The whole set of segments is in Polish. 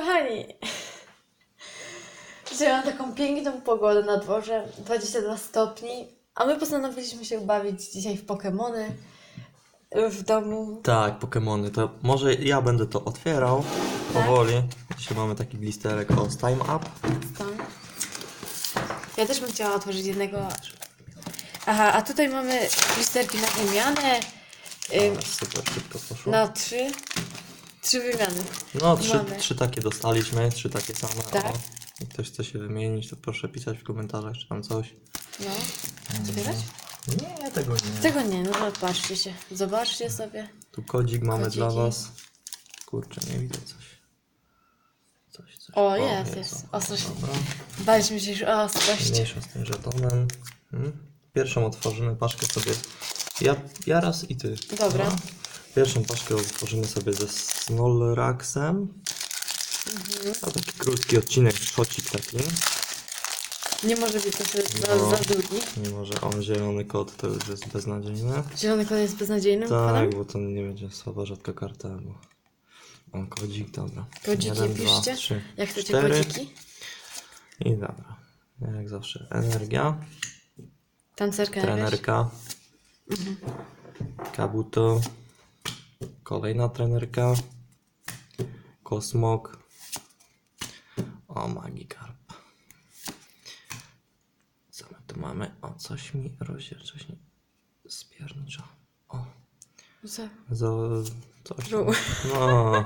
Kochani, dzisiaj mam taką piękną pogodę na dworze, 22 stopni, a my postanowiliśmy się bawić dzisiaj w Pokemony w domu. Tak, Pokemony. To może ja będę to otwierał Tak? powoli. Dzisiaj mamy taki blisterek o Time Up. Tam. Ja też bym chciała otworzyć jednego. Aha, a tutaj mamy blisterki na wymianę. Ym, Super szybko poszło. na trzy. Trzy wymiany. No, trzy, mamy. trzy takie dostaliśmy, trzy takie same. Tak. O, jak ktoś chce się wymienić, to proszę pisać w komentarzach, czy tam coś. No. Otwierać? Nie, tego nie. Tego nie, no zobaczcie się. Zobaczcie sobie. Tu kodzik mamy Kodziki. dla was. Kurczę, nie widzę coś. Coś, coś. O, jest, jest. zobacz, Ostrość. Dobra. Baliśmy się już o ostrość. Mniejsza z tym żetonem. Hmm. Pierwszą otworzymy paczkę sobie. Ja, ja raz i ty. Dobra. Pierwszą paczkę otworzymy sobie ze Snorlaxem. Mhm. A taki krótki odcinek, szocik taki. Nie może być to za, No. za długi. Mimo, że on zielony kot to już jest beznadziejny. Zielony kolor jest beznadziejnym Tak, kolorem. bo to nie będzie słaba rzadka karta, bo on kodzik, dobra. Kodziki piszcie. trzy, Jak chcecie cztery. kodziki? I dobra. Jak zawsze energia, Tancerka jakaś. trenerka, Kabuto, kolejna trenerka, Kosmok, o Magikarp. Co my tu mamy? O, coś mi rośnie, coś mi spiernicza. O, za coś. No,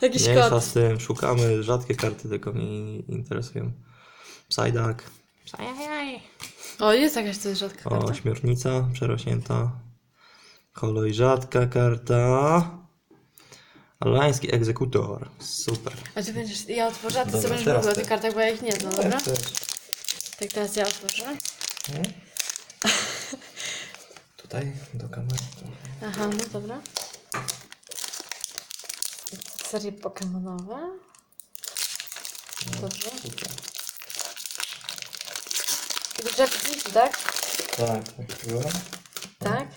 Jakiś mniejsza kot. z tym, szukamy, rzadkie karty tylko mnie interesują. Psyduck, O, jest jakaś jest rzadka o, karta. śmiornica przerośnięta, i rzadka karta, Alański egzekutor, super. A ty będziesz, ja otworzę, a ty Dobra, sobie będziesz teraz mówił o ty. tych kartach, bo ja ich nie znam, dobra? Tak teraz ja otworzę. Hmm? Tutaj do kamery. Aha, no dobra. Serie pokemonowe. Dobrze. Super. Grzebki, tak? Tak, tak było. Tak.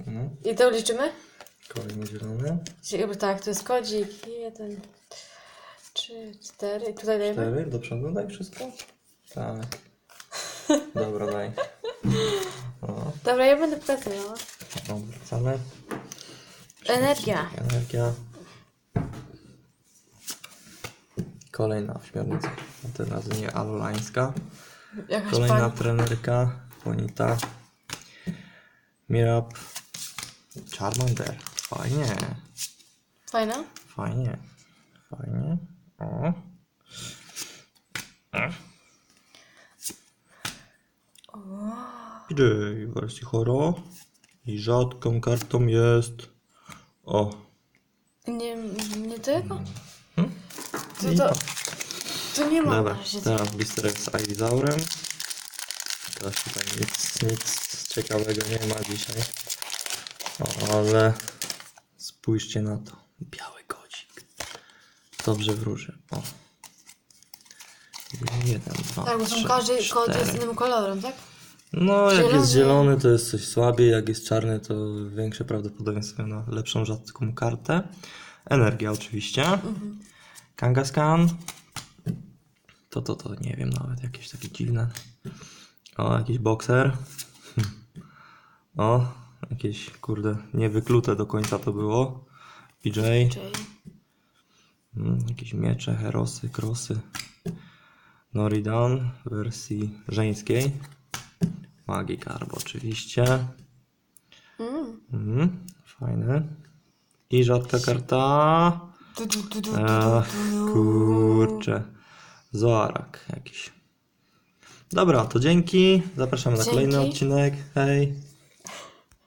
Mhm. I to liczymy? Kolejny zielony. Czyli tak, to jest kodzik. Jeden, trzy, cztery. I tutaj dajemy? Cztery, do przodu daj wszystko? Tak. Dobra, daj. O, Dobra, ja będę pracowała. no, wracamy. Energia. Energia. Kolejna śmiornica. A tym razem nie alolańska. Jakaś Kolejna pani. trenerka. Bonita. Mirab. Charmander. Fajnie. Fajna? Fajnie. Fajnie. O. PJ w wersji horo. I rzadką kartą jest. O. Nie, nie tego? Hmm? To, to, to. nie ma Dobra, teraz blisterek z Izaurem. Teraz tutaj nic, nic ciekawego nie ma dzisiaj. O, ale spójrzcie na to. Biały kodzik. Dobrze wróży. O. Jeden, dwa, Tak, bo są trzy, każdy kod cztery. jest innym kolorem, tak? No, jak Zielony. jest zielony, to jest coś słabiej, jak jest czarny, to większe prawdopodobieństwo na lepszą rzadką kartę. Energia oczywiście. Kangaskhan. To, to, to, nie wiem nawet, jakieś takie dziwne. O, jakiś bokser. Hm. O, jakieś, kurde, niewyklute do końca to było. PJ. Mm, jakieś miecze, herosy, krosy. Noridan w wersji żeńskiej. Magikarp oczywiście. mm. Mhm, fajne. I rzadka karta. Ach, kurczę. Zoarak jakiś. Dobra, to dzięki. Zapraszamy na Dzięki. kolejny odcinek. Hej.